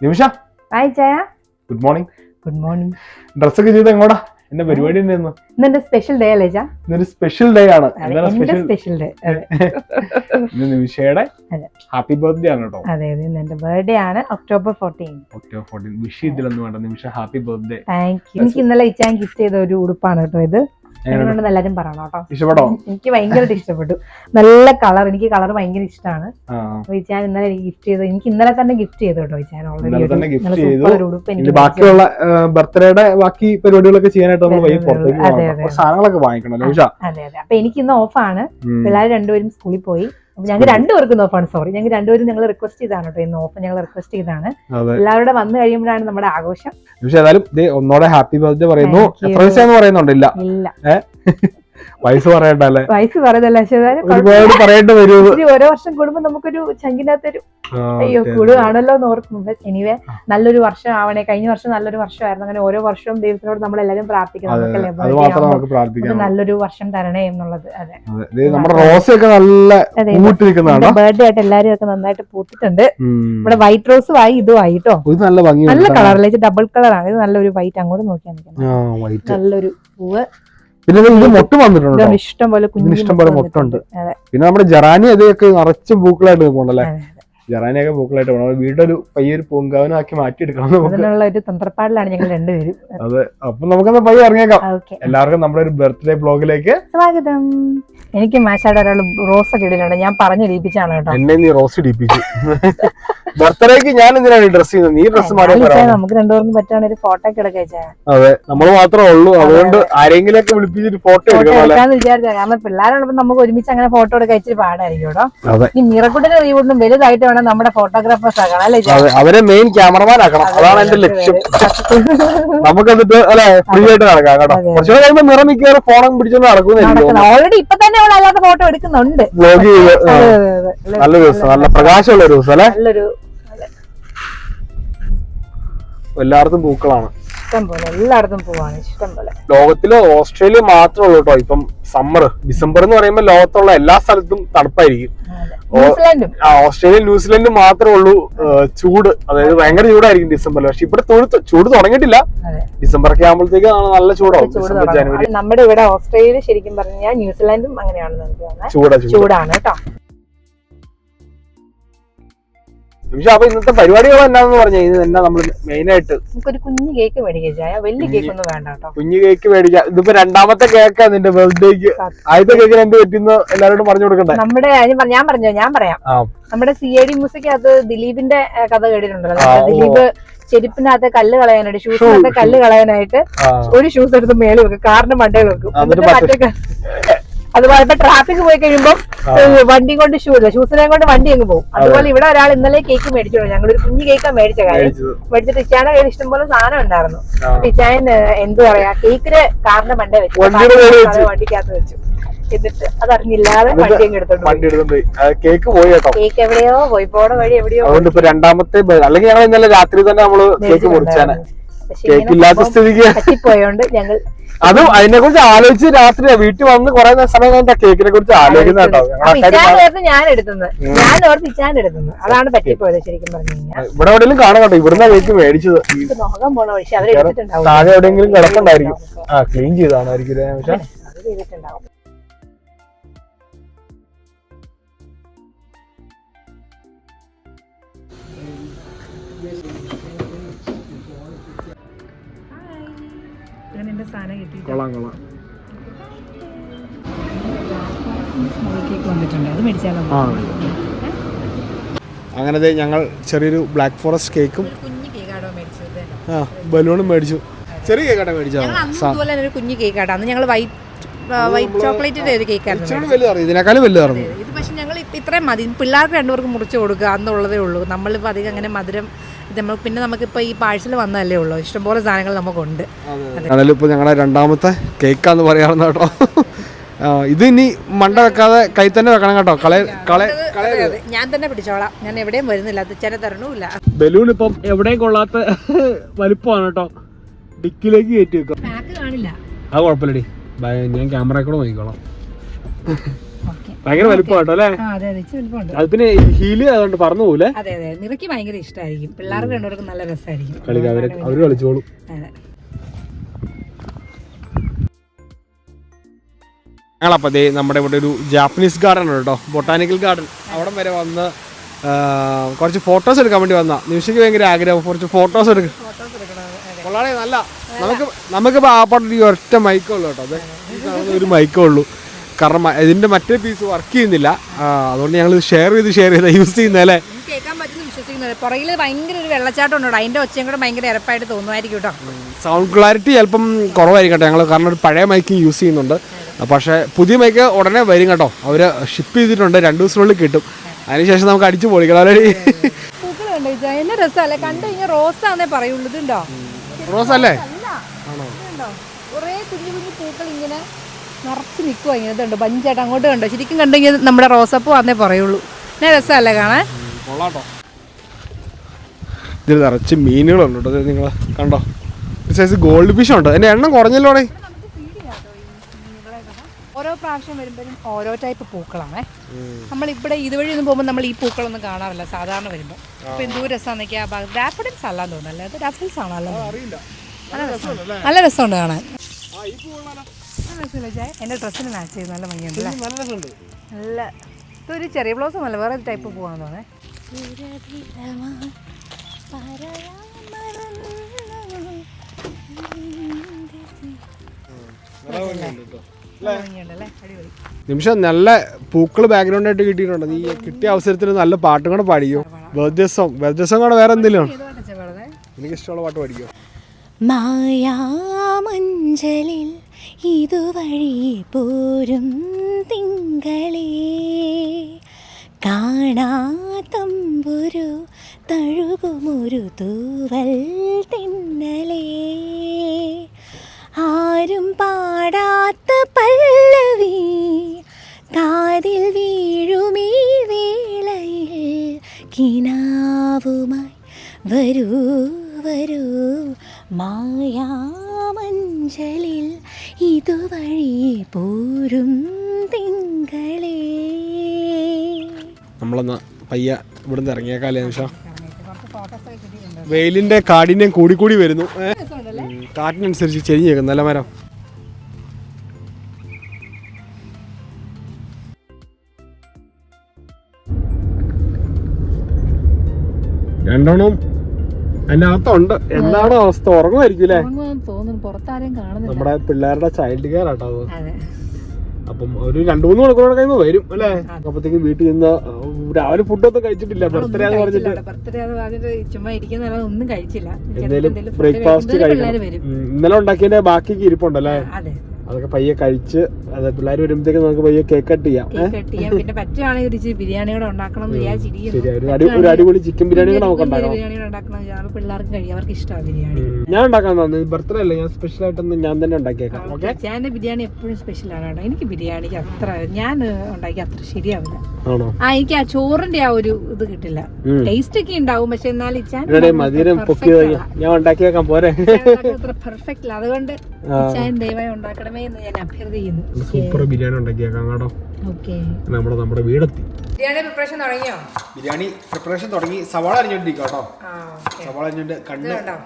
Nimisha. Hi Jaya good morning good morning dress ഒക്കെ ചെയ്ത് എങ്ങോടാ? എന്റെ പരിപാടി ഉണ്ടായിരുന്നു ഇന്നെന്റെ സ്പെഷ്യൽ ഡേ അല്ലേ ഇന്നൊരു സ്പെഷ്യൽ ഡേ ആണ്. സ്പെഷ്യൽ ഡേ ഇന്ന് നിമിഷയുടെ ഹാപ്പി ബർത്ത്ഡേ ആണ് കേട്ടോ. അതെ അതെ ഇന്ന് എന്റെ ബർത്ത്ഡേ ആണ് October fourteen October fourteen wish ചെയ്തില്ലെന്ന് വേണ്ട. Nimisha happy birthday thank you എനിക്ക് ഇന്നലെ ഇച്ചാൻ ഗിഫ്റ്റ് ചെയ്ത ഒരു ഉടുപ്പാണ് കേട്ടോ ഇത്. എങ്ങനെയുണ്ടെന്ന് എല്ലാരും പറയണം കേട്ടോ. ഇഷ്ടപ്പെട്ടോ? എനിക്ക് ഭയങ്കരമായിട്ട് ഇഷ്ടപ്പെട്ടു. നല്ല കളർ എനിക്ക് കളർ ഭയങ്കര ഇഷ്ടമാണ്. ആ. ഇന്നലെ എനിക്ക് ഗിഫ്റ്റ് ചെയ്തു. എനിക്ക് ഇന്നലെ തന്നെ ഗിഫ്റ്റ് ചെയ്തു കേട്ടോ ചെയ്തു. ഓൾറെഡി ബാക്കിയുള്ള ബർത്ത്ഡേയുടെ ബാക്കി പരിപാടികളൊക്കെ ചെയ്യാനായിട്ട് നമ്മൾ സാധനങ്ങളൊക്കെ വാങ്ങിക്കണം അതെ അതെ. അപ്പൊ എനിക്ക് ഇന്ന് ഓഫാണ്. പിള്ളേർ രണ്ടുപേരും സ്കൂളിൽ പോയി. ഞങ്ങൾ രണ്ടുപേർക്കും ഓഫാണ് സോറി ഞങ്ങൾ രണ്ടുപേരും ഞങ്ങൾ റിക്വസ്റ്റ് ചെയ്താണ് കേട്ടോ ഇന്ന് ഓഫ് ഞങ്ങൾ റിക്വസ്റ്റ് ചെയ്താണ് എല്ലാവരും എല്ലാവരുടെ വന്നു കഴിയുമ്പോഴാണ് നമ്മുടെ ആഘോഷം. പക്ഷേ ഏതായാലും ഒന്നോടെ ഹാപ്പി ബർത്ത്ഡേ പറയുന്നു. എത്ര ഇല്ല. വയസ്സ് പറയണ്ടല്ലേ? വയസ്സ് പറയുന്നല്ല ഒരുപാട് പറയേണ്ടി വരും. ഓരോ വർഷം കൂടുമ്പോ നമുക്കൊരു ചങ്കിനകത്തൊരു അയ്യോ കൂടുകയാണല്ലോ എന്ന് ഓർക്കുമ്പോ. എനിവേ നല്ലൊരു വർഷം ആവണേ. കഴിഞ്ഞ വർഷം നല്ലൊരു വർഷമായിരുന്നു. അങ്ങനെ ഓരോ വർഷവും ദൈവത്തിനോട് നമ്മൾ എല്ലാവരും പ്രാർത്ഥിക്കണം. നമുക്കല്ലേ നല്ലൊരു വർഷം തരണേ എന്നുള്ളത്. അതെ. നമ്മുടെ റോസയൊക്കെ നല്ല ബർത്ത്ഡേ ആയിട്ട് എല്ലാരും ഒക്കെ നന്നായിട്ട് പൂത്തിട്ടുണ്ട്. നമ്മുടെ വൈറ്റ് റോസും ആയി ഇതും ആയി കേട്ടോ നല്ല നല്ല ഭംഗിയുണ്ട് കളറിലേക്ക് ഡബിൾ കളറാണ് ഇത് നല്ലൊരു വൈറ്റ് അങ്ങോട്ട് നോക്കിയാൽ നല്ലൊരു പൂവ്. പിന്നെ ഇത് മൊട്ട് വന്നിട്ടുണ്ട്. ഇഷ്ടം പോലെ ഇഷ്ടം പോലെ മൊട്ടുണ്ട്. പിന്നെ നമ്മുടെ ജറാനി അതൊക്കെ നിറച്ച് പൂക്കളായിട്ട് നിൽപ്പുണ്ടല്ലേ? അതെ. ജറാനിയൊക്കെ പൂക്കളായിട്ട് പോകണം വീടൊരു പയ്യൊരു പൂങ്കാവനാക്കി മാറ്റിയെടുക്കണം അതിനുള്ള ഒരു തന്ത്രപ്പാടിലാണ് ഞങ്ങൾ രണ്ടുപേരും. അതെ അപ്പൊ നമുക്കൊന്ന് പയ്യ ഇറങ്ങിയേക്കാം. എല്ലാവർക്കും നമ്മുടെ ഒരു ബർത്ത്ഡേ ബ്ലോഗിലേക്ക് സ്വാഗതം. എനിക്ക് മാഷാടെ ഒരാൾ റോസ് ഒക്കെ ഇടലുണ്ട്. ഞാൻ പറഞ്ഞു ലീപിച്ചാണ് കേട്ടോ. എന്നെ നീ റോസ് ഇടിപ്പിച്ചു. ബർത്ത്ഡേക്ക് ഞാൻ എന്തിനാണ് ഡ്രസ് ചെയ്യുന്നത്? നീ ഡ്രസ് മാറി ഞാൻ നമുക്ക് രണ്ടുപേർക്കും പറ്റുവാണെങ്കിൽ ഒരു ഫോട്ടോ ഒക്കെ എടുക്കാൻ അതെ നമ്മൾ മാത്രമേ ഉള്ളൂ. അതുകൊണ്ട് ആരെങ്കിലും ഒക്കെ വിളിപ്പിച്ചിട്ട് ഫോട്ടോ ഫോട്ടോ എടുക്കണം അല്ലേ എടുക്കാന്ന് വിചാരിച്ചാ കാരണം പിള്ളേരാണപ്പോ നമുക്ക് ഒരുമിച്ച് അങ്ങനെ ഫോട്ടോ എടുക്കാൻ ഇച്ചിരി പാടായിരിക്കും കേട്ടോ. ഈ നിറക്കുട്ടിന്റെ റീവൂട്ടിനും വലുതായിട്ട് വേണം നമ്മുടെ ഫോട്ടോഗ്രാഫേഴ്സ് ആകണം അല്ലേ അവരെ മെയിൻ ക്യാമറമാൻ ആക്കണം. അതാണ് എന്റെ ലക്ഷ്യം. നമുക്ക് എന്നിട്ട് അല്ലെ ഫ്രീ ആയിട്ട് നടക്കാം കേട്ടോ. കുറച്ചുകൂടെ കഴിയുമ്പോ നിറം മിക്കവാറും ഫോണും പിടിച്ചൊന്നും നടക്കുന്ന ഓൾറെഡി ഇപ്പൊ തന്നെ അവൾ അല്ലാത്ത ഫോട്ടോ എടുക്കുന്നുണ്ട്. വ്ലോഗ് ചെയ്ത്. നല്ല ദിവസം നല്ല പ്രകാശമുള്ള ഒരു ദിവസം അല്ലെ? നല്ലൊരു എല്ലായിടത്തും പൂക്കളാണ്. ഇഷ്ടം പോലെ എല്ലായിടത്തും പോവാണ്. ഇഷ്ടം പോലെ ലോകത്തിൽ ഓസ്ട്രേലിയ മാത്രമേ ഉള്ളൂ കേട്ടോ ഇപ്പം സമ്മർ ഡിസംബർ എന്ന് പറയുമ്പോൾ ലോകത്തുള്ള എല്ലാ സ്ഥലത്തും തണുപ്പായിരിക്കും. Australia New Zealand. മാത്രമേ ഉള്ളൂ ചൂട്. അതായത് ഭയങ്കര ചൂടായിരിക്കും ഡിസംബറിൽ പക്ഷെ ഇവിടെ ചൂട് ചൂട് തുടങ്ങിയിട്ടില്ല. ഡിസംബർ ഒക്കെ ആകുമ്പോഴത്തേക്ക് നല്ല ചൂടാവും. December January. നമ്മുടെ ഇവിടെ ഓസ്ട്രേലിയ ശരിക്കും പറഞ്ഞാൽ ന്യൂസിലാൻഡും അങ്ങനെയാണെന്ന് എനിക്ക് തോന്നുന്നത് ചൂടാണ് കേട്ടോ പക്ഷെ അപ്പൊ ഇന്നത്തെ പരിപാടികൾ എന്നാന്ന് പറഞ്ഞു? ഇത് എന്നാ നമ്മൾ മെയിൻ ആയിട്ട് നമുക്കൊരു കുഞ്ഞു കേക്ക് മേടിക്കുക വലിയ കേക്ക് ഒന്നും വേണ്ട കേട്ടോ. കുഞ്ഞു കേക്ക് മേടിക്കാം. ഇതിപ്പോ രണ്ടാമത്തെ കേക്കാ നിന്റെ ബർത്ത്ഡേക്ക് ആദ്യത്തെ കേക്കിന് എന്ത് പറ്റുന്ന എല്ലാരോടും പറഞ്ഞു കൊടുക്കണ്ടേ? നമ്മുടെ ഞാൻ പറഞ്ഞു ഞാൻ പറയാം. നമ്മുടെ സി ഐ ഡി മ്യൂസിക് അത് ദിലീപിന്റെ കഥ കേട്ടിട്ടുണ്ടല്ലോ. ദിലീപ് ചെരുപ്പിനകത്ത് കല്ല് കളയാനായിട്ട് ഷൂസിനകത്ത് കല്ല് കളയാനായിട്ട് ഒരു ഷൂസ് എടുത്ത് മേളിൽ വെക്കും. കാറിന്റെ മണ്ടയിൽ വെക്കും. എന്നിട്ട് മറ്റേ- അതുപോലെ ഇപ്പൊ ട്രാഫിക് പോയി കഴിയുമ്പോൾ വണ്ടി കൊണ്ട് ഷൂ ഇല്ല ഷൂസിനെ കൊണ്ട് വണ്ടി അങ്ങ് പോകും. അതുപോലെ ഇവിടെ ഒരാൾ ഇന്നലെ കേക്ക് മേടിച്ചോളൂ ഞങ്ങൾ ഒരു കുഞ്ഞു കേക്കാ മേടിച്ച കാര്യം. മേടിച്ചിട്ട് ഇച്ചാന്റെ കയ്യിൽ ഇഷ്ടംപോലെ സാധനം ഉണ്ടായിരുന്നു. ഇച്ചായൻ എന്തു പറയാ കേക്കിന് കാറിന്റെ മണ്ടേ വെച്ചു. വണ്ടിക്കകത്ത് വെച്ചു. എന്നിട്ട് അതറിഞ്ഞില്ലാതെ വണ്ടി അങ്ങ് കേക്ക് പോയി. കേട്ടോ. കേക്ക് എവിടെയോ പോയി പോണ വഴി എവിടെയോ. അതുകൊണ്ട് ഇപ്പൊ രണ്ടാമത്തെ അല്ലെങ്കിൽ ഞങ്ങൾ ഇന്നലെ രാത്രി തന്നെ നമ്മൾ കേക്ക് മുറിച്ചാനെ. സ്ഥിതിക്ക്. പറ്റിപ്പോയോണ്ട് ഞങ്ങൾ അതും അതിനെ കുറിച്ച് ആലോചിച്ച് രാത്രി വീട്ടിൽ വന്ന് കുറെ സമയം കഴിഞ്ഞ കേക്കിനെ കുറിച്ച് ആലോചിക്കുന്ന ഞാൻ എടുത്തത് ഞാൻ ഓർത്ത് ഇച്ചാൻ എടുത്തത് അതാണ് പറ്റിപ്പോയത് ശരിക്കും പറഞ്ഞു കഴിഞ്ഞാൽ. ഇവിടെ എവിടെയെങ്കിലും കാണാം കേട്ടോ. ഇവിടുന്ന കേക്ക് മേടിച്ചത്. നോക്കാൻ പോണ പക്ഷെ അവർ എടുത്തിട്ടുണ്ടാവും. താഴെ എവിടെയെങ്കിലും കിടപ്പുണ്ടായിരിക്കും. ആ ക്ലീൻ ചെയ്താണായിരിക്കും? പക്ഷെ? ചെയ്തിട്ടുണ്ടാവും. എന്റെ സാധനം കിട്ടി കൊള്ളാം കൊള്ളാം. സ്മോൾ കേക്ക് വന്നിട്ടുണ്ട്. അത് മേടിച്ചാലോ? അങ്ങനെ ദേ ഞങ്ങൾ ചെറിയൊരു ബ്ലാക്ക് ഫോറസ്റ്റ് കേക്കും ആ ബലൂണും മേടിച്ചു. ചെറിയ കേക്കാട്ടോ മേടിച്ചത്? കുഞ്ഞു കേക്കാട്ടോ അന്ന് ഞങ്ങൾ വൈറ്റ് വൈറ്റ് ചോക്ലേറ്റിന്റെ ഒരു കേക്കായിരുന്നു ഇച്ചിരി വലുതായിരുന്നു ഇതിനേക്കാളും വലുതായിരുന്നു ഇത് പക്ഷെ ഞങ്ങൾ ഇത്രയും മതി. പിള്ളേർക്ക് രണ്ടുപേർക്ക് മുറിച്ചു കൊടുക്കുക അന്നുള്ളതേ ഉള്ളൂ. നമ്മളിപ്പോൾ അധികം അങ്ങനെ മധുരം നമ്മൾ പിന്നെ നമുക്കിപ്പോൾ ഈ പാഴ്സൽ വന്നതല്ലേ ഉള്ളൂ. ഇഷ്ടംപോലെ സാധനങ്ങൾ നമുക്കുണ്ട്. ആണല്ലോ ഇപ്പൊ ഞങ്ങളുടെ രണ്ടാമത്തെ കേക്കാന്ന് പറയാറുണ്ട് കേട്ടോ. ഇത് ഇനി മണ്ട വെക്കാതെ കൈ തന്നെ വെക്കണം കേട്ടോ. ഞാൻ തന്നെ പിടിച്ചോളാം. ഞാൻ എവിടെയും വരുന്നില്ല. അച്ഛനെ തരണമില്ല ബലൂൺ ഇപ്പം എവിടെയും കൊള്ളാത്ത വലിപ്പമാണ് കേട്ടോ. ഡിക്കിലേക്ക് കയറ്റി വെക്കാം. പാക്ക് കാണില്ല. അത് കുഴപ്പമില്ലടി. ബൈ, ഞാൻ ക്യാമറ കൂടെ നോക്കിക്കോളാം. ഭയങ്കര വലിപ്പം കേട്ടോ അല്ലേ? അതെ അതെ ഇച്ചിരി വലുപ്പമുണ്ട്. അത് പിന്നെ ഹീൽ അതുകൊണ്ട് പറഞ്ഞു പോലെ അതെ അതെ നിറയ്ക്ക് ഭയങ്കര ഇഷ്ടമായിരിക്കും പിള്ളേർക്ക് രണ്ടുപേർക്കും നല്ല രസമായിരിക്കും. കളിക്കാൻ അവർ അവർ കളിച്ചോളും. അതെ. ഞങ്ങളപ്പോൾ ദേ നമ്മുടെ ഇവിടെ ഒരു ജാപ്പനീസ് ഗാർഡൻ ഉണ്ട് കേട്ടോ. ബൊട്ടാനിക്കൽ ഗാർഡൻ അവിടെ വരെ വന്ന് കുറച്ച് ഫോട്ടോസ് എടുക്കാൻ വേണ്ടി വന്ന. നിമിഷയ്ക്ക് ഭയങ്കര ആഗ്രഹം. കുറച്ച് ഫോട്ടോസ് എടുക്കും. അതെ. നല്ല. നമുക്ക് നമുക്ക് ആപ്പാട്ട് ഒരു ഒറ്റ മൈക്കേ ഉള്ളൂ കേട്ടോ. അതെ. ഒരു മൈക്കേ ഉള്ളൂ. കാരണം ഇതിന്റെ മറ്റേ പീസ് വർക്ക് ചെയ്യുന്നില്ല. അതുകൊണ്ട് ഞങ്ങൾ ഷെയർ ചെയ്ത് ഷെയർ ചെയ്ത് യൂസ് ചെയ്യുന്നല്ലേ എനിക്ക് കേൾക്കാൻ പറ്റുന്ന വിശ്വസിക്കുന്നത്. പുറകിൽ ഭയങ്കര ഒരു വെള്ളച്ചാട്ടം ഉണ്ടോ അതിന്റെ ഒച്ചയും കൂടെ ഭയങ്കര ഇരപ്പായിട്ട് തോന്നുമായിരിക്കും കേട്ടോ. സൗണ്ട് ക്ലാരിറ്റി ചിലപ്പം കുറവായിരിക്കട്ടെ ഞങ്ങൾ കാരണം ഒരു പഴയ മൈക്ക് യൂസ് ചെയ്യുന്നുണ്ട്. പക്ഷേ പുതിയ മൈക്ക് ഉടനെ വരും കേട്ടോ. അവർ ഷിപ്പ് ചെയ്തിട്ടുണ്ട്. രണ്ട് ദിവസത്തിനുള്ളിൽ കിട്ടും. അതിനുശേഷം നമുക്ക് അടിച്ചു പൊളിക്കണം. എന്നെ രസമല്ലേ? കണ്ടു കഴിഞ്ഞാൽ റോസാന്നേ പറയുള്ളൂ. ഇതുണ്ടോ? റോസ് അല്ലേ. കുറേ കുഞ്ഞു കുഞ്ഞു പൂക്കൾ ഇങ്ങനെ നിറച്ച് നിൽക്കുക ഇങ്ങനെ ഇതുണ്ട് ബഞ്ചായിട്ട് അങ്ങോട്ട് കണ്ടോ? ശരിക്കും കണ്ടു കഴിഞ്ഞാൽ നമ്മുടെ റോസപ്പൂ വന്നേ പറയുള്ളൂ. ഞാൻ രസമല്ലേ കാണാൻ? കൊള്ളാട്ടോ. ഇതിൽ നിറച്ച് മീനുകളുണ്ട് കേട്ടോ നിങ്ങൾ കണ്ടോ? സൈസ് ഗോൾഡ് ഫിഷ് ഉണ്ട്. അതിന്റെ എണ്ണം കുറഞ്ഞല്ലോടെ ഓരോ പ്രാവശ്യം വരുമ്പോഴും ഓരോ ടൈപ്പ് പൂക്കളാണേ. നമ്മൾ ഇവിടെ ഇതുവഴി ഒന്നും പോകുമ്പോൾ നമ്മൾ ഈ പൂക്കളൊന്നും കാണാറില്ല സാധാരണ വരുമ്പോൾ അപ്പൊ എന്തോ രസമാണെന്നൊക്കെ ആ ഭാഗത്ത് ഡാഫഡിൽസ് അല്ലാന്ന് തോന്നുന്നു അല്ലേ? അത് ഡാഫഡിൽസ് ആണല്ലോ. നല്ല രസമുണ്ട് കാണാൻ. രസമില്ലേ ചായ എന്റെ ഡ്രസ്സിന് മാച്ച് ചെയ്ത് നല്ല ഭംഗിയുണ്ട് അല്ലേ? നല്ല ഇതൊരു ചെറിയ ബ്ലൗസും അല്ല വേറെ ടൈപ്പ് പോവാന്ന് തോന്നേ. നിമിഷം നല്ല പൂക്കൾ ബാക്ക്ഗ്രൗണ്ട് ആയിട്ട് കിട്ടിയിട്ടുണ്ട്. നീ കിട്ടിയ അവസരത്തിൽ നല്ല പാട്ടും കൂടെ പാടിയോ ബർത്ത്ഡേ സോങ് ബർത്ത്ഡേ സോങ് കൂടെ വേറെ എന്തെങ്കിലും? എനിക്ക് ഇഷ്ടമുള്ള പാട്ട് പാടിക്കോ. മായാമഞ്ചലിൽ ഇതുവഴി പോരും തിങ്കളേ. കാണാത്തമ്പുരു തഴുകുമൊരു തൂവൽ തിന്നലേ. ആരും പാടാത്ത പല്ലവി കാതിൽ വീഴുമീ വേളയിൽ കിനാവുമായി വരൂ വരൂ. മായാമഞ്ചലിൽ ഇതുവഴി പോരും തിങ്കളേ. നമ്മളെന്നാ പയ്യ ഇവിടുന്ന് ഇറങ്ങിയേക്കാലേ നിമിഷം? വെയിലിന്റെ കാഠിന്യം കൂടിക്കൂടി വരുന്നു. കാറ്റിനനുസരിച്ച് ചെരിഞ്ഞേക്കും നല്ല മരം. രണ്ടെണ്ണം അതിന്റെ അകത്തുണ്ട് എന്താണ് അവസ്ഥ? ഉറങ്ങുമായിരിക്കും അല്ലേ? നമ്മുടെ പിള്ളേരുടെ ചൈൽഡ് കെയർ ആട്ടോ അത്. അപ്പം ഒരു രണ്ടു മൂന്ന് മണിക്കൂറോടെ കഴിയുമ്പോൾ വരും അല്ലേ? അപ്പത്തേക്ക് വീട്ടിൽ നിന്ന് രാവിലെ ഫുഡൊന്നും കഴിച്ചിട്ടില്ല. ബർത്ത്ഡേ എന്ന് പറഞ്ഞിട്ട്. ബർത്ത്ഡേ അത് അതിന്റെ ഒന്നും കഴിച്ചില്ല. എന്തെങ്കിലും ബ്രേക്ക്ഫാസ്റ്റ് കഴിക്കണം. ഇന്നലെ ഉണ്ടാക്കിയതിന്റെ ബാക്കിക്ക് ഇരിപ്പുണ്ടല്ലേ? അതൊക്കെ പയ്യെ കഴിച്ച് അതെ പിള്ളേർ വരുമ്പോഴത്തേക്ക് നമുക്ക് പയ്യെ കേക്ക് കട്ട് ചെയ്യാം. കേക്ക് കട്ട് ചെയ്യാം. പിന്നെ പറ്റുവാണെങ്കിൽ ഒരു ബിരിയാണി കൂടെ ഉണ്ടാക്കണം ഒരു അടി ഒരു അടിപൊളി ചിക്കൻ ബിരിയാണി കൂടെ നമുക്ക് ഉണ്ടാക്കാം. ബിരിയാണി ഉണ്ടാക്കണം എന്ന് വിചാരിച്ചു. പിള്ളേർക്ക് കഴിയും അവർക്ക് ഇഷ്ടമാണ് ബിരിയാണി ഞാൻ ഉണ്ടാക്കാൻ തന്നെ ബർത്ത്ഡേ അല്ലേ? ഞാൻ സ്പെഷ്യൽ ആയിട്ടൊന്ന് ഞാൻ തന്നെ ഉണ്ടാക്കിയേക്കാം. ഓക്കെ ഞാൻ ബിരിയാണി എപ്പോഴും സ്പെഷ്യൽ ആണ് കേട്ടോ. എനിക്ക് ബിരിയാണിക്ക് അത്ര ഞാൻ ഉണ്ടാക്കി അത്ര ശരിയാവില്ല. ആ എനിക്ക് ആ ചോറിന്റെ ആ ഒരു ഇത് കിട്ടില്ല. ടേസ്റ്റ് ഒക്കെ ഉണ്ടാവും. പക്ഷെ എന്നാലും ഞാൻ ഉണ്ടാക്കിയേക്കാം പോരെ. പെർഫെക്റ്റ് അതുകൊണ്ട് ദയവായി ഉണ്ടാക്കണമേ എന്ന് ഞാൻ അഭ്യർത്ഥിക്കുന്നു. സൂപ്പർ ബിരിയാണി ഉണ്ടാക്കിയേക്കാം കേട്ടോ ഓക്കെ. നമ്മുടെ നമ്മുടെ വീടെത്തി. ബിരിയാണി പ്രിപ്പറേഷൻ തുടങ്ങിയോ? ബിരിയാണി പ്രിപ്പറേഷൻ തുടങ്ങി സവാള അരിഞ്ഞോണ്ടിരിക്കും കേട്ടോ. ആ ഓക്കെ. സവാള അരിഞ്ഞോണ്ട് കണ്ണ് കണ്ടോ?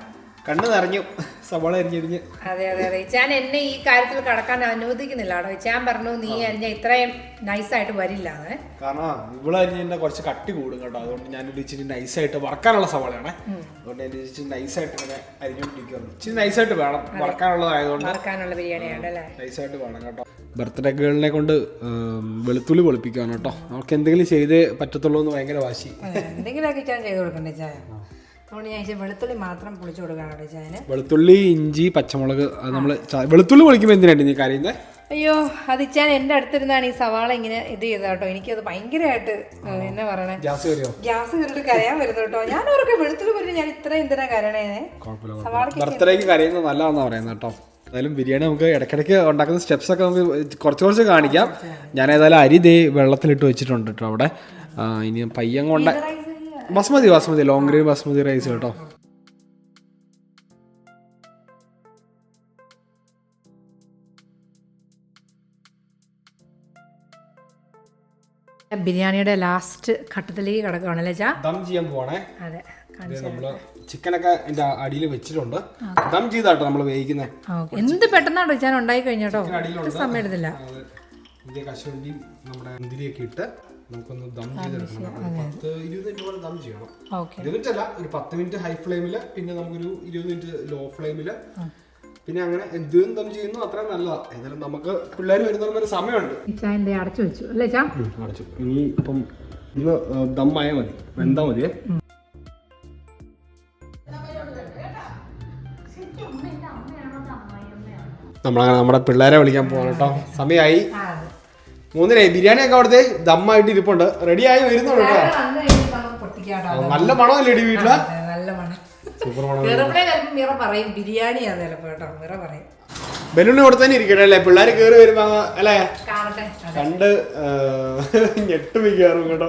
കണ്ണ് നിറഞ്ഞു. സവാള എരിഞ്ഞെരിഞ്ഞ് അതെ അതെ അതെ. ഇച്ചാൻ എന്നെ ഈ കാര്യത്തിൽ കടക്കാൻ അനുവദിക്കുന്നില്ല ഞാൻ ഇച്ചാൻ പറഞ്ഞു നീ എന്നെ ഇത്രയും നൈസായിട്ട് വരില്ല കാരണം ഇവിടെ എന്നെ കുറച്ച് കട്ടി കൂടും കേട്ടോ. അതുകൊണ്ട് ഞാൻ ഇച്ചിരി നൈസായിട്ട് വറക്കാനുള്ള സവാളയാണ്. അതുകൊണ്ട് എന്നെ ഇച്ചിരി നൈസായിട്ട് ഇങ്ങനെ അരിഞ്ഞോണ്ടിരിക്കുകയാണ് ഇച്ചിരി നൈസായിട്ട് വേണം വറക്കാനുള്ളതായതുകൊണ്ട് വറക്കാനുള്ള ബിരിയാണിയാണ് അല്ലേ നൈസായിട്ട് വേണം കേട്ടോ. ബർത്ത്ഡേ ഗേളിനെ കൊണ്ട് വെളുത്തുള്ളി പൊളിപ്പിക്കുകയാണ് കേട്ടോ. നമുക്ക് എന്തെങ്കിലും ചെയ്തേ പറ്റത്തുള്ളൂ എന്ന് ഭയങ്കര വാശി. എന്തെങ്കിലുമൊക്കെ ചെയ്ത് കൊടുക്കണ്ടേ ചായ വെളുത്തുള്ളി മാത്രം പൊളിച്ചു കൊടുക്കാനാണ് വെളുത്തുള്ളി ഇഞ്ചി പച്ചമുളക് അത് നമ്മൾ വെളുത്തുള്ളി പൊളിക്കുമ്പോൾ എന്തിനായിട്ട് നീ കാര്യം അയ്യോ അത് ഇച്ചാൻ എന്റെ അടുത്തിരുന്നാണ് ഈ സവാള ഇങ്ങനെ ഇത് ചെയ്തത് കേട്ടോ. എനിക്കത് ഭയങ്കരമായിട്ട് എന്നെ പറയണേ? ഗ്യാസ് ഗ്യാസ് കയറിട്ട് കരയാൻ വരുന്നു കേട്ടോ. ഞാൻ അവർക്ക് വെളുത്തുള്ളി പൊരി ഞാൻ ഇത്ര എന്തിനാ കരണേ? കരയുന്നത് സവാളയ്ക്ക് ബർത്ത്ഡേക്ക് കരയുന്നത് നല്ലതാണെന്ന് പറയുന്നത് കേട്ടോ. എന്തായാലും ബിരിയാണി നമുക്ക് ഇടയ്ക്കിടയ്ക്ക് ഉണ്ടാക്കുന്ന സ്റ്റെപ്സ് ഒക്കെ നമുക്ക് കുറച്ച് കുറച്ച് കാണിക്കാം. ഞാൻ ഏതായാലും അരി ദേ വെള്ളത്തിലിട്ട് വെച്ചിട്ടുണ്ട് കേട്ടോ അവിടെ. ഇനി പയ്യം കൊണ്ട basmati basmati. Long grave basmati rice കേട്ടോ. ബിരിയാണിയുടെ ലാസ്റ്റ് ഘട്ടത്തിലേക്ക് കിടക്കുകയാണല്ലേ ചാ ദം ചെയ്യാൻ പോവാണേ. അതെ നമ്മൾ ചിക്കനൊക്കെ എന്റെ അടിയിൽ വെച്ചിട്ടുണ്ട്. ദം ചെയ്താട്ടോ നമ്മൾ വേവിക്കുന്നത് ഓക്കേ. എന്ത് പെട്ടെന്നാണ് ഞാൻ ഉണ്ടായി കഴിഞ്ഞോട്ടോ അടിയിലുണ്ട്. സമയം എടുത്തില്ല ഇന്ത്യ കശുവണ്ടിയും നമ്മുടെ മുന്തിരിയൊക്കെ ഇട്ട് നമുക്കൊന്ന് ദം ചെയ്തെടുക്കണം പത്ത് ഇരുപത് മിനിറ്റ് പോലെ ദം ചെയ്യണം. ഓക്കെ. ഇരുപത് മിനിറ്റ് അല്ല ഒരു പത്ത് മിനിറ്റ് ഹൈ ഫ്ലെയിമിൽ പിന്നെ നമുക്കൊരു ഇരുപത് മിനിറ്റ് ലോ ഫ്ലെയിമിൽ. പിന്നെ അങ്ങനെ എന്തും ദം ചെയ്യുന്നു അത്ര നല്ലതാണ് ഏതായാലും നമുക്ക് പിള്ളേർ വരുന്ന ഒരു സമയമുണ്ട്. ചായന്റെ അടച്ചു വെച്ചു അല്ലേ അടച്ചു. ഇനി ഇപ്പം ഇന്ന് ദമ്മായ മതി. വെന്താ മതിയേ. നമ്മളങ്ങനെ നമ്മുടെ പിള്ളേരെ വിളിക്കാൻ പോകണം കേട്ടോ. സമയമായി മൂന്നിനായി ബിരിയാണി ഒക്കെ അവിടുത്തെ ദമ്മായിട്ട് ഇരിപ്പുണ്ട്. റെഡി ആയി വരുന്നുണ്ട് കേട്ടോ. നല്ല മണമല്ലേ ഇടി വീട്ടിൽ? നല്ല മണം. സൂപ്പർ മണം പറയും ബിരിയാണിയാണ് ചിലപ്പോ കേട്ടോ. മിറ പറയും. ബലൂണ് ഇവിടെ തന്നെ ഇരിക്കട്ടെ അല്ലേ? പിള്ളേർ കയറി വരുമ്പോ അല്ലേ? കണ്ട് ഞെട്ട് മിക്കാറും കേട്ടോ.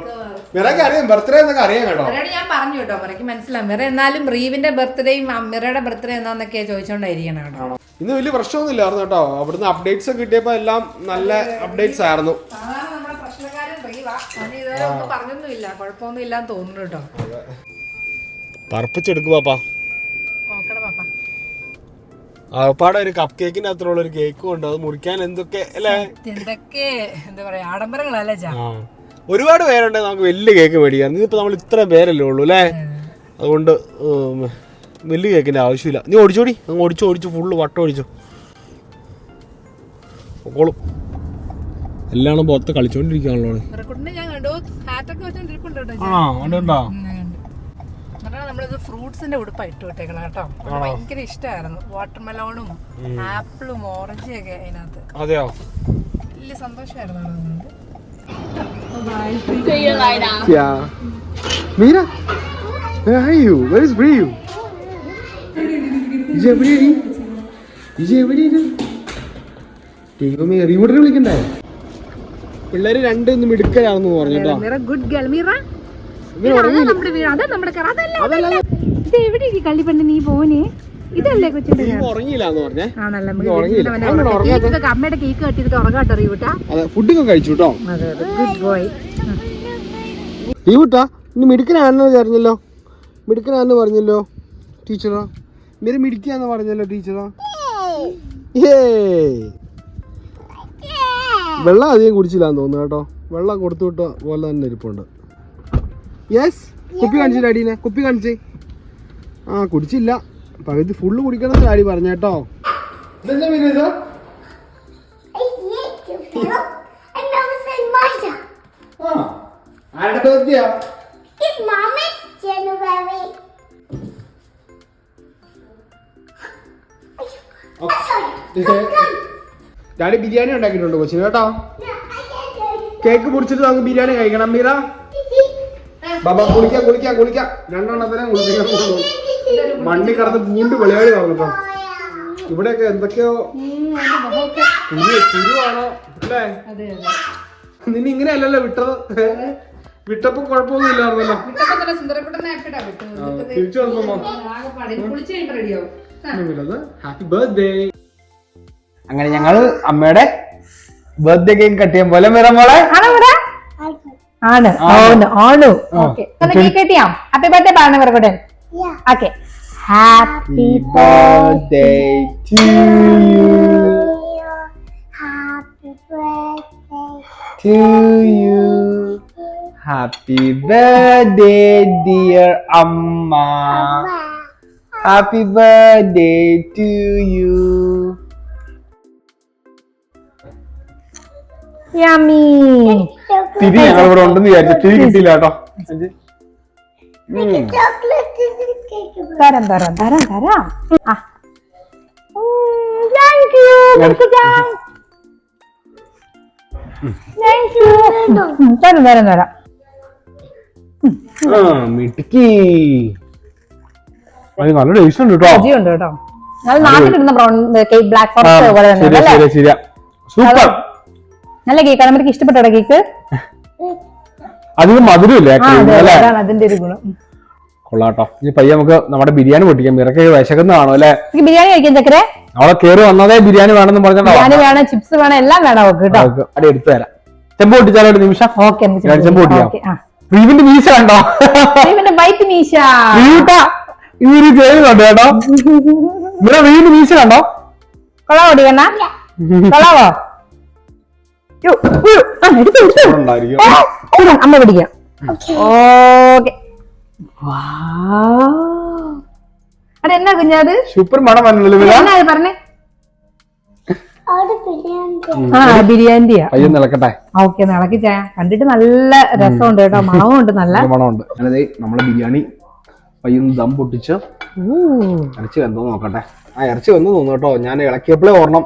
മിറയ്ക്ക് അറിയാം ബർത്ത്ഡേ എന്നൊക്കെ അറിയാം കേട്ടോ. ഞാൻ പറഞ്ഞു കേട്ടോ മിറയ്ക്ക് മനസ്സിലാവും. മിറ എന്നാലും റീവിന്റെ ബർത്ത്ഡേയും മിറയുടെ ബർത്ത്ഡേ എന്നാന്നൊക്കെ ചോദിച്ചോണ്ടായിരിക്കണം കേട്ടോ. ഇന്ന് വലിയ പ്രശ്നമൊന്നുമില്ലായിരുന്നു കേട്ടോ. അവിടുന്ന് അപ്ഡേറ്റ്സ് ഒക്കെ കിട്ടിയപ്പോ എല്ലാം നല്ല അപ്ഡേറ്റ്സ് ആയിരുന്നു. പറഞ്ഞൊന്നുമില്ല. കുഴപ്പമൊന്നും ഇല്ലാന്ന് തോന്നുന്നു കേട്ടോ. പറപ്പിച്ചെടുക്കും പാപ്പാ നോക്കണ പാപ്പ. ആപ്പാടെ ഒരു കപ്പ് കേക്കിന്റെ അത്രയുള്ള ഒരു കേക്കും ഉണ്ട്. അത് മുറിക്കാൻ എന്തൊക്കെ അല്ലേ? എന്തൊക്കെ എന്താ പറയാ ആഡംബരങ്ങളല്ലേ ഒരുപാട് പേരുണ്ട് നമുക്ക് വലിയ കേക്ക് മേടിക്കാം. ഇതിപ്പോ നമ്മൾ ഇത്ര പേരല്ലേ ഉള്ളൂ അല്ലേ? അതുകൊണ്ട് വലിയ കേക്കിന്റെ ആവശ്യമില്ല. നീ ഓടിച്ചോടി. അങ്ങ് ഓടിച്ചു ഓടിച്ചു ഫുള്ള് വട്ടം ഓടിച്ചു. പൊക്കോളും. എല്ലാം പുറത്ത് കളിച്ചോണ്ടിരിക്കുകയാണല്ലോ. കേട്ടോ ആ ഉണ്ടോ നമ്മളിത് ഫ്രൂട്ട്സിന്റെ ഉടുപ്പാ ഇട്ട് വിട്ടേക്കണം കേട്ടോ. ഭയങ്കര ഇഷ്ടമായിരുന്നു വാട്ടർമെലോണും ആപ്പിളും ഓറഞ്ചും ഒക്കെ അതിനകത്ത്. അതെയോ? വലിയ സന്തോഷമായിരുന്നു റീവോട്ടിനെ വിളിക്കണ്ടേ? പിള്ളേര് രണ്ട് ഇന്ന് മിടുക്കലാണെന്ന് പറഞ്ഞു കേട്ടോ. ഗുഡ് ഗേൾ മിറ ഇവർ അതാ നമ്മുടെ വീട്. അതാ നമ്മുടെ കറ. അതല്ല അതല്ല. ഇത് എവിടെ ഈ കള്ളിപ്പണ്ട് നീ പോനെ ഇതല്ലേ കൊച്ചിന്റെ അമ്മയുടെ കേക്ക് കട്ടിട്ട് ഉറങ്ങാട്ടോ റീവിട്ടാ. അതെ ഫുഡൊക്കെ കഴിച്ചു കേട്ടോ അതെ അതെ. ഗുഡ് ബോയ് റീവൂട്ടാ മിടുക്കനാണെന്ന് പറഞ്ഞല്ലോ മിടുക്കനാണെന്ന് പറഞ്ഞല്ലോ ടീച്ചറാ? മിര മിടുക്കിയാന്ന് പറഞ്ഞല്ലോ ടീച്ചറാ? വെള്ളം അധികം കുടിച്ചില്ലാന്ന് തോന്നുന്നു കേട്ടോ. വെള്ളം കൊടുത്തു വിട്ട പോലെ തന്നെ ഇരിപ്പുണ്ട്. യെസ് കുപ്പി കാണിച്ചു ഡാഡീനെ കുപ്പി കാണിച്ച്. ആ കുടിച്ചില്ല. പകുതി ഫുള്ള് കുടിക്കണം എന്ന് ഡാഡി പറഞ്ഞ കേട്ടോ. ഇതെന്താ പിന്നെ ഇത് And that was in Marcia. ആ ആരുടെ ബർത്ത്ഡേയാ January. ഡാഡി ബിരിയാണി ഉണ്ടാക്കിയിട്ടുണ്ട് കൊച്ചിന് കേട്ടോ. കേക്ക് മുറിച്ചിട്ട് നമുക്ക് ബിരിയാണി കഴിക്കണം മീറ. ബാബ കുളിക്കാം കുളിക്കാം കുളിക്കാം. രണ്ടെണ്ണത്തിനെ കുളിക്കാൻ പോകുന്നു മണ്ണി കടന്ന് പൂണ്ട് വെളിയാടി പറഞ്ഞോ ഇവിടെയൊക്കെ എന്തൊക്കെയോ കുരു കുരുവാണോ? അല്ലേ? നിന്നെ ഇങ്ങനെയല്ലല്ലോ വിട്ടത്. വിട്ടപ്പോ കുഴപ്പമൊന്നും ഇല്ലായിരുന്നല്ലോ. തിരിച്ചു വന്നോ? ഹാപ്പി ബർത്ത്ഡേ അങ്ങനെ ഞങ്ങൾ അമ്മയുടെ ബർത്ത്ഡേ കേക്ക് കട്ട് ചെയ്യാൻ പോലെ മിറ മോളെ. ആണ് ആണ് ആണ് ഓക്കെ കേക്ക് കെട്ടിയാ ഹാപ്പി ബർത്ത്ഡേ പറഞ്ഞു Yeah. Okay happy birthday to you Happy birthday. to you. Happy birthday, dear Amma. Happy birthday to you. തിരി ഞങ്ങൾ ഇവിടെ ഉണ്ടെന്ന് വിചാരിച്ചു. തിരി കിട്ടിയില്ല കേട്ടോ. തരാം തരാം തരാം തരാം. ആ. താങ്ക് യു താങ്ക് യു തരാം തരാം തരാം. ആ മിടുക്കി. അത് നല്ല ടേസ്റ്റ് ഉണ്ട് കേട്ടോ. രുചിയുണ്ട് കേട്ടോ. നല്ല നാട്ടിലിരുന്ന ബ്രൗൺ കേക്ക് ബ്ലാക്ക് ഫോറസ്റ്റ് പോലെ തന്നെ സൂപ്പർ നല്ല കേക്കാണ് നമുക്ക് ഇഷ്ടപ്പെട്ടോ കേക്ക് അധികം മധുരമില്ല അതിന്റെ ഒരു ഗുണം. കൊള്ളാട്ടോ. ഇനി പയ്യെ നമുക്ക് നമ്മുടെ ബിരിയാണി പൊട്ടിക്കാം. മിറക്കെ വിശക്കുന്നതാണോ അല്ലെ? ബിരിയാണി കഴിക്കാൻ ചക്കരെ? അവളെ കേറി വന്നതേ ബിരിയാണി വേണമെന്ന് പറഞ്ഞോ ബിരിയാണി വേണം ചിപ്സ് വേണം എല്ലാം വേണം കേട്ടോ. അടി എടുത്തു തരാം. ചെമ്പ് പൊട്ടിച്ചാലോ ഒരു നിമിഷം? ഓക്കെ ചെമ്പ് പൊട്ടിക്കാം മീശ കണ്ടോ? വൈറ്റ് മീശ. ചെയ്യുന്നുണ്ട് കേട്ടോ? ഇവിടെ മീശ കണ്ടോ? കൊള്ളാവോ? അമ്മ പിടിക്കാം. ഓക്കെ. അവിടെ എന്നാ കുഞ്ഞാത് സൂപ്പർ മണം ഇത് പറഞ്ഞേ? ബിരിയാണി ആ ബിരിയാണിയാ അയ്യോ നിലക്കട്ടെ ഓക്കെ നിളക്കി ചായ കണ്ടിട്ട് നല്ല രസമുണ്ട് കേട്ടോ. മണമുണ്ട് നല്ല. നല്ല മണമുണ്ട് അതായത് നമ്മുടെ ബിരിയാണി പയ്യൊന്ന് ദം പൊട്ടിച്ച് ഊ. ഇറച്ചി വെന്തോ നോക്കട്ടെ. ആ ഇറച്ചി വെന്തോ തോന്നു കേട്ടോ. ഞാൻ ഇളക്കിയപ്പോഴേ ഓർണം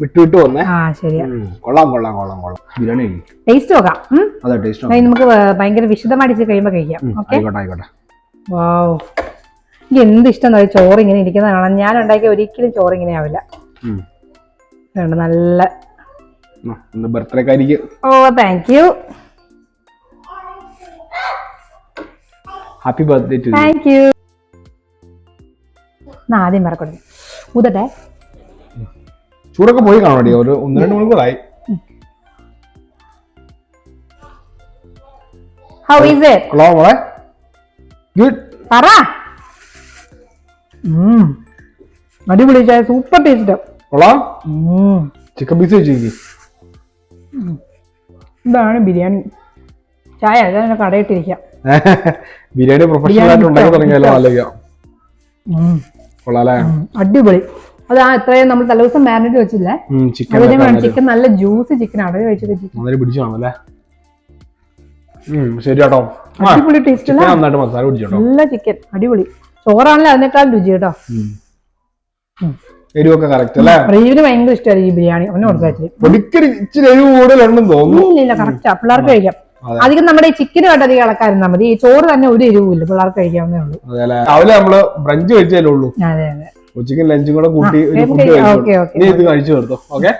വിട്ടു വിട്ടു വന്നേ. കൊള്ളാം കൊള്ളാം കൊള്ളാം കൊള്ളാം. ബിരിയാണി ടേസ്റ്റ് നോക്കാം. അതെ ടേസ്റ്റ് നമുക്ക് ഭയങ്കര വിശദമായിട്ട് കഴിയുമ്പോൾ കഴിക്കാം. ആയിക്കോട്ടെ ആയിക്കോട്ടെ. വാവ്. എനിക്ക് എന്ത് ഇഷ്ടം എന്നറിയോ ചോറ് ഇങ്ങനെ ഇരിക്കുന്ന കാണാൻ. ഞാൻ ഉണ്ടാക്കിയ ഒരിക്കലും ചോറ് ഇങ്ങനെ ആവില്ല. നല്ല ബർത്ത്ഡേക്കാരിക്ക് ഓ thank you happy birthday to thank you ആദ്യം മറക്കരുത് ഊതട്ടെ. ചൂടൊക്കെ പോയി കാണോടി ഒരു ഒന്ന് രണ്ട് മണിക്കൂറായി. ഹൗ ഈസ് ഇറ്റ് മോളെ. ഗുഡ് പറ. അടിപൊളി ചായ സൂപ്പർ ടേസ്റ്റ് കൊള്ളാ ചിക്കൻ പീസ് വെച്ചിരിക്കും. ഇതാണ് ബിരിയാണി. ചായ അതാണ് കടയിട്ടിരിക്കാം. ബിരിയാണി പ്രൊഫഷണൽ ആയിട്ട് ഉണ്ടാക്കി തുടങ്ങിയാലോ ആലോചിക്കാം. ഉം. അടിപൊളി. അത് ആ ഇത്രയും നമ്മൾ തലേ ദിവസം മാരിനേറ്റ് വെച്ചില്ലേ? ചിക്കൻ അതിന് വേണം. ചിക്കൻ നല്ല ജ്യൂസ് ചിക്കൻ അവിടെ കഴിച്ചത് ചിക്കൻ ശരി കേട്ടോ. അടിപൊളി ടേസ്റ്റ് നന്നായിട്ട് മസാല പിടിച്ചു നല്ല ചിക്കൻ അടിപൊളി. ചോറാണല്ലോ അതിനേക്കാൾ രുചി കേട്ടോ. ഉം. എരിവൊക്കെ കറക്റ്റ് അല്ലേ? റീവിന് ഭയങ്കര ഇഷ്ടമായി ഈ ബിരിയാണി. ഒന്ന് കൊടുത്തു വെച്ചിട്ട് ഒരിക്കലും ഇച്ചിരി എരിവ് കൂടുതലുണ്ടെന്ന് തോന്നുന്നു. ഇല്ല ഇല്ല കറക്റ്റാ പിള്ളേർക്ക് കഴിക്കാം. അധികം നമ്മുടെ ഈ ചിക്കനുമായിട്ട് അധികം ഇളക്കാതിരുന്നാൽ മതി. ഈ ചോറ് തന്നെ ഒരു എരിവും ഇല്ല പിള്ളേർക്ക് കഴിക്കാവുന്നേ ഉള്ളൂ. രാവിലെ നമ്മൾ ബ്രഞ്ച് കഴിച്ചാലേ ഉള്ളൂ? അതെ അതെ. ഉച്ചയ്ക്കും ലഞ്ചും കൂടെ കൂട്ടി ഒരു ഫുഡ് കഴിച്ചു നീ ഇത് കഴിച്ചു കൊടുത്തോ ഓക്കെ?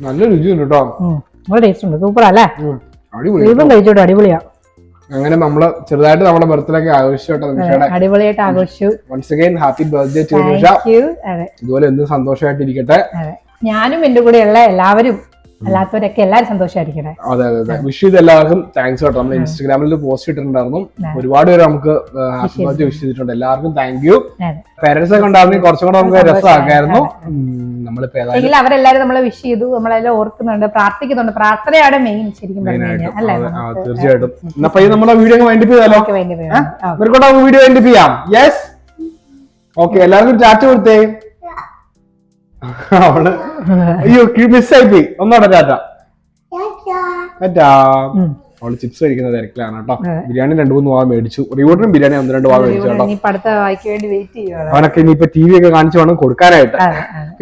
നല്ല രുചിയുണ്ട് കേട്ടോ. നല്ല ടേസ്റ്റ് ഉണ്ട്. സൂപ്പർ അല്ലേ. അടിപൊളി കഴിച്ചോട്ടോ അടിപൊളിയാ. അങ്ങനെ നമ്മൾ ചെറുതായിട്ട് നമ്മുടെ ബർത്ത്ഡേ ആഘോഷിച്ചോട്ടെ അടിപൊളിയായിട്ട് ആഘോഷിച്ചു. Once again happy birthday to ഇതുപോലെ എന്ത് സന്തോഷമായിട്ടിരിക്കട്ടെ. ഞാനും എന്റെ കൂടെയുള്ള എല്ലാവരും അല്ലാത്തവരൊക്കെ എല്ലാവരും സന്തോഷമായിരിക്കണേ അതെ അതെ അതെ. വിഷ് ചെയ്ത് എല്ലാവർക്കും താങ്ക്സ് കേട്ടോ. നമ്മൾ ഇൻസ്റ്റാഗ്രാമിൽ പോസ്റ്റ് ഇട്ടിട്ടുണ്ടായിരുന്നു. ഒരുപാട് പേര് നമുക്ക് ഹാപ്പി ബർത്ത്ഡേ വിഷ് ചെയ്തിട്ടുണ്ട്. എല്ലാവർക്കും താങ്ക് യു പേരൻസ് ഒക്കെ ഉണ്ടായിരുന്നെങ്കിൽ കുറച്ചും കൂടെ നമുക്ക് രസമാക്കായിരുന്നു. നമ്മളിപ്പോ അവരെല്ലാരും നമ്മളെ വിഷ് ചെയ്തു. നമ്മളെല്ലാം ഓർക്കുന്നുണ്ട് പ്രാർത്ഥിക്കുന്നുണ്ട്. പ്രാർത്ഥനയാണ് മെയിൻ ശരിക്കും തീർച്ചയായിട്ടും. എന്നാ പയ്യെ നമ്മുടെ വീഡിയോ വേണ്ടി നമുക്ക് വീഡിയോ വൈൻഡപ്പ് ചെയ്യാം. യെസ് ഓക്കെ എല്ലാവർക്കും ചാറ്റ് കൊടുത്തേ. അവൾ അയ്യോ മിസ്സായി പോയി ഒന്നോടെ ടാറ്റ. ടാറ്റാ. അവൾ ചിപ്സ് കഴിക്കുന്ന തിരക്കിലാണ് കേട്ടോ. ബിരിയാണി രണ്ടു മൂന്ന് ഭാഗം മേടിച്ചു. റിവോർഡിനും ബിരിയാണി ഒന്ന് രണ്ട് ഭാഗം മേടിച്ചു കേട്ടോ. അവനൊക്കെ ഇനിയിപ്പോ ടി വി ഒക്കെ കാണിച്ചു വേണം കൊടുക്കാനായിട്ട്.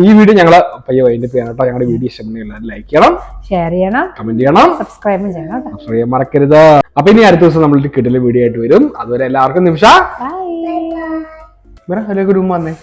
ഈ വീഡിയോ ഞങ്ങൾ പയ്യ വൈൻഡപ്പ് ചെയ്യണം കേട്ടോ. ഞങ്ങളുടെ വീഡിയോ ഇഷ്ടപ്പെടുന്ന ലൈക്ക് ചെയ്യണം. ഷെയർ ചെയ്യണം. കമന്റ് ചെയ്യണം. സബ്സ്ക്രൈബ് ചെയ്യണം സബ്സ്ക്രൈബ് ചെയ്യാൻ മറക്കരുത്. അപ്പൊ ഇനി അടുത്ത ദിവസം നമ്മൾ കിട്ടില്ല വീഡിയോ ആയിട്ട് വരും. അതുവരെ എല്ലാവർക്കും നിമിഷം ബൈ വരാം അതിലേക്ക് ഒരു വന്നേ.